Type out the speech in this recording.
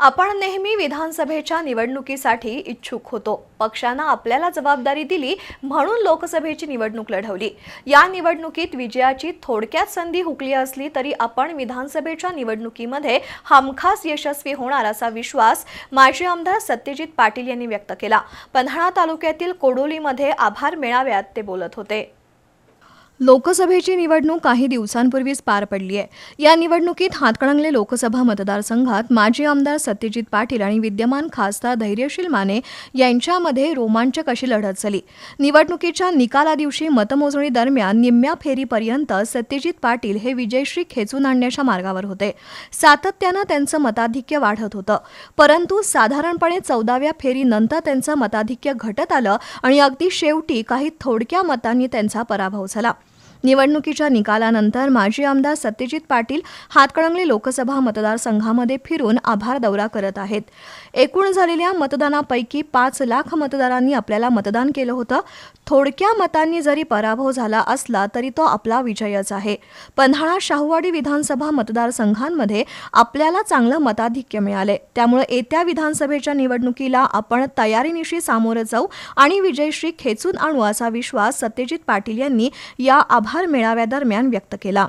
आपण नेहमी विधानसभेच्या निवडणुकीसाठी इच्छुक होतो. पक्षानं आपल्याला जबाबदारी दिली म्हणून लोकसभेची निवडणूक लढवली. या निवडणुकीत विजयाची थोडक्यात संधी हुकली असली तरी आपण विधानसभेच्या निवडणुकीमध्ये हमखास यशस्वी होणार असा विश्वास माजी आमदार सत्यजित पाटील यांनी व्यक्त केला. पन्हाळा तालुक्यातील कोडोलीमध्ये आभार मेळाव्यात ते बोलत होते. लोकसभेची निवडणूक काही दिवसांपूर्वीच पार पडली आहे. या निवडणुकीत हातकणंगले लोकसभा मतदारसंघात माजी आमदार सत्यजित पाटील आणि विद्यमान खासदार धैर्यशील माने यांच्यामध्ये रोमांचक अशी लढत झाली. निवडणुकीच्या निकाला दिवशी मतमोजणी दरम्यान निम्म्या फेरीपर्यंत सत्यजित पाटील हे विजयश्री खेचून आणण्याच्या मार्गावर होते. सातत्यानं त्यांचं मताधिक्य वाढत होतं. परंतु साधारणपणे चौदाव्या फेरीनंतर त्यांचं मताधिक्य घटत आलं आणि अगदी शेवटी काही थोडक्या मतांनी त्यांचा पराभव झाला. निवडणुकीच्या निकालानंतर माजी आमदार सत्यजित पाटील हातकणंगले लोकसभा मतदारसंघामध्ये फिरून आभार दौरा करत आहेत. एकूण झालेल्या मतदानापैकी पाच लाख मतदारांनी आपल्याला मतदान केलं होतं. थोडक्या मतांनी जरी पराभव झाला असला तरी तो आपला विजयच आहे. पन्हाळा शाहूवाडी विधानसभा मतदारसंघांमध्ये आपल्याला चांगलं मताधिक्य मिळाले. त्यामुळे येत्या विधानसभेच्या निवडणुकीला आपण तयारीनिशी सामोरं जाऊ आणि विजयश्री खेचून आणू असा विश्वास सत्यजित पाटील यांनी या आभार मेळाव्यादरम्यान व्यक्त केला.